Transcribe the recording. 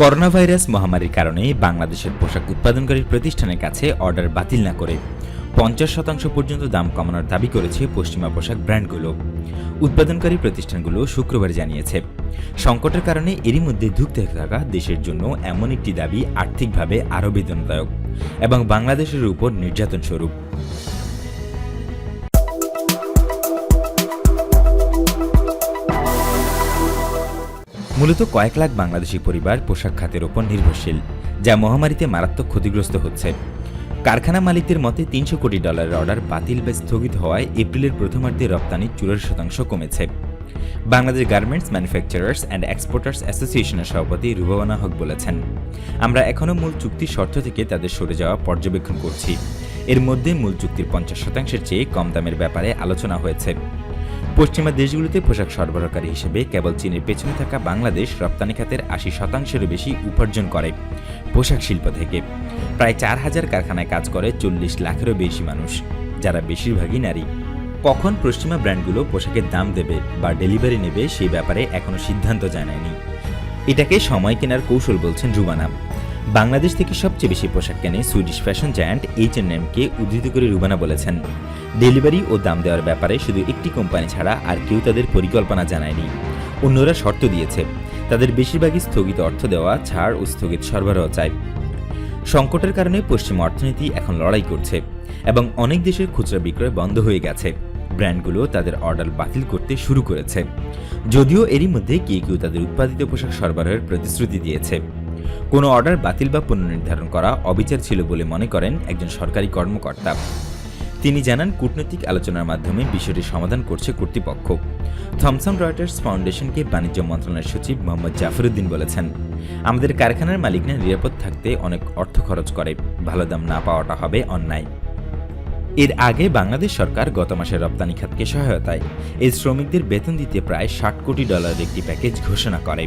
Corona virus মহামারীর কারণে বাংলাদেশের পোশাক উৎপাদনকারী প্রতিষ্ঠানের কাছে অর্ডার বাতিল না করে পঞ্চাশ শতাংশ পর্যন্ত দাম কমানোর দাবি করেছে পশ্চিমা পোশাক ব্র্যান্ডগুলো। উৎপাদনকারী প্রতিষ্ঠানগুলো শুক্রবার জানিয়েছে, সংকটের কারণে এরই মধ্যে ধুঁকতে থাকা দেশের জন্য এমন একটি দাবি আর্থিকভাবে আরও বেদনাদায়ক এবং বাংলাদেশের উপর নির্যাতন স্বরূপ। মূলত কয়েক লাখ বাংলাদেশি পরিবার পোশাক খাতের ওপর নির্ভরশীল, যা মহামারীতে মারাত্মক ক্ষতিগ্রস্ত হচ্ছে। কারখানা মালিকদের মতে, তিনশো কোটি ডলারের অর্ডার বাতিল বা স্থগিত হওয়ায় এপ্রিলের প্রথমার্ধে রপ্তানি চুরাশি শতাংশ কমেছে। Bangladesh garments manufacturers and exporters অ্যাসোসিয়েশনের সভাপতি রুবানা হক বলেছেন, আমরা এখনও মূল চুক্তির শর্ত থেকে তাদের সরে যাওয়া পর্যবেক্ষণ করছি। এর মধ্যে মূল চুক্তির পঞ্চাশ শতাংশের চেয়ে কম দামের ব্যাপারে আলোচনা হয়েছে। পশ্চিমা দেশগুলোতে পোশাক সরবরাহকারী হিসেবে কেবল চীনের পেছনে থাকা বাংলাদেশ রপ্তানি খাতের আশি শতাংশেরও বেশি উপার্জন করে পোশাক শিল্প থেকে। প্রায় চার হাজার কারখানায় কাজ করে চল্লিশ লাখেরও বেশি মানুষ, যারা বেশিরভাগই নারী। কখন পশ্চিমা ব্র্যান্ডগুলো পোশাকের দাম দেবে বা ডেলিভারি নেবে সেই ব্যাপারে এখনও সিদ্ধান্ত জানায়নি। এটাকে সময় কেনার কৌশল বলছেন রুবানা। বাংলাদেশ থেকে সবচেয়ে বেশি পোশাক কেনে Swedish fashion giant H and এমকে উদ্ধৃত করে রুবানা বলেছেন। ডেলিভারি ও দাম দেওয়ার ব্যাপারে শুধু একটি কোম্পানি ছাড়া আর কেউ তাদের পরিকল্পনা জানায়নি। অন্যরা শর্ত দিয়েছে, তাদের বেশিরভাগই স্থগিত অর্থ দেওয়া, ছাড় ও স্থগিত সরবরাহ চায় সংকটের কারণে পশ্চিম অর্থনীতি এখন লড়াই করছে এবং অনেক দেশের খুচরা বিক্রয় বন্ধ হয়ে গেছে। ব্র্যান্ডগুলো তাদের অর্ডার বাতিল করতে শুরু করেছে। যদিও এরই মধ্যে কেউ কেউ তাদের উৎপাদিত পোশাক সরবরাহের প্রতিশ্রুতি দিয়েছে। কোনো অর্ডার বাতিল বা পুনর্নির্ধারণ করা অবিচার ছিল বলে মনে করেন একজন সরকারি কর্মকর্তা। তিনি জানান, কূটনৈতিক আলোচনার মাধ্যমে বিষয়টি সমাধান করছে কর্তৃপক্ষ। থমসন রয়টার্স ফাউন্ডেশনকে বাণিজ্য মন্ত্রণালয়ের সচিব মোহাম্মদ জাফরুদ্দিন বলেছেন, আমাদের কারখানার মালিকরা নিরাপদ থাকতে অনেক অর্থ খরচ করে, ভালো দাম না পাওয়াটা হবে অন্যায়। এর আগে বাংলাদেশ সরকার গত মাসে রপ্তানি খাতকে সহায়তায় এই শ্রমিকদের বেতন দিতে প্রায় ষাট কোটি ডলারের একটি প্যাকেজ ঘোষণা করে।